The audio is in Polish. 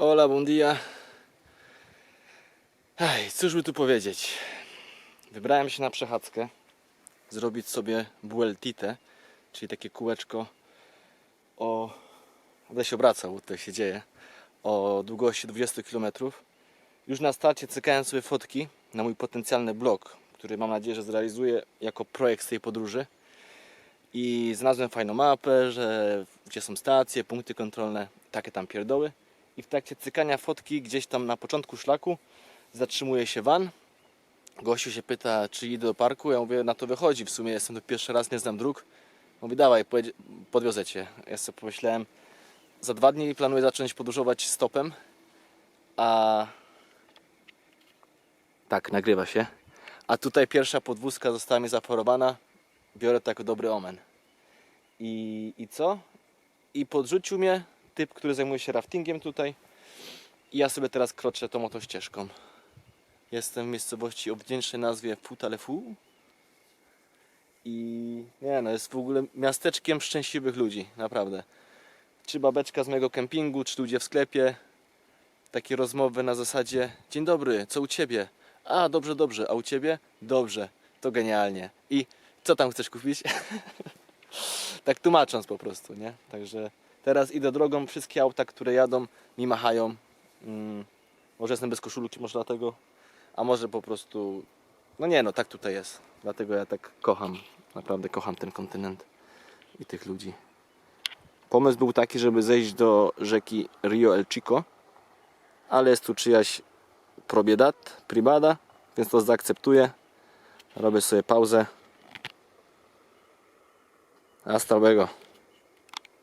Hola, buen dia. Ej, cóż by tu powiedzieć? Wybrałem się na przechadzkę, zrobić sobie bueltite, czyli takie kółeczko o... Będę się obracał, bo tutaj się dzieje, o długości 20 km. Już na starcie cykałem sobie fotki na mój potencjalny blog, który mam nadzieję, że zrealizuję jako projekt z tej podróży. I znalazłem fajną mapę, że gdzie są stacje, punkty kontrolne, takie tam pierdoły. I w trakcie cykania fotki gdzieś tam na początku szlaku zatrzymuje się van. Gościu się pyta, czy idę do parku. Ja mówię, na to wychodzi. W sumie jestem tu pierwszy raz, nie znam dróg. Mówi, dawaj, podwiozę cię. Ja sobie pomyślałem, za dwa dni planuję zacząć podróżować stopem. A tak, nagrywa się. A tutaj pierwsza podwózka została mi zaparowana. Biorę to jako dobry omen. I, I co? I podrzucił mnie typ, który zajmuje się raftingiem tutaj. I ja sobie teraz kroczę tą oto ścieżką. Jestem w miejscowości o wdzięcznej nazwie Futalefu. I nie no, jest w ogóle miasteczkiem szczęśliwych ludzi, naprawdę. Czy babeczka z mojego kempingu, czy ludzie w sklepie. Takie rozmowy na zasadzie Dzień dobry, co u Ciebie? A, dobrze, dobrze, a u Ciebie? Dobrze, to genialnie. I co tam chcesz kupić? tak tłumacząc po prostu, nie? Także teraz idę drogą, wszystkie auta, które jadą, mi machają. Mm, może jestem bez koszulki, może dlatego, a może po prostu, no nie no, tak tutaj jest. Dlatego ja tak kocham, naprawdę kocham ten kontynent i tych ludzi. Pomysł był taki, żeby zejść do rzeki Rio El Chico, ale jest tu czyjaś probiedad, privada, więc to zaakceptuję. Robię sobie pauzę. Hasta luego.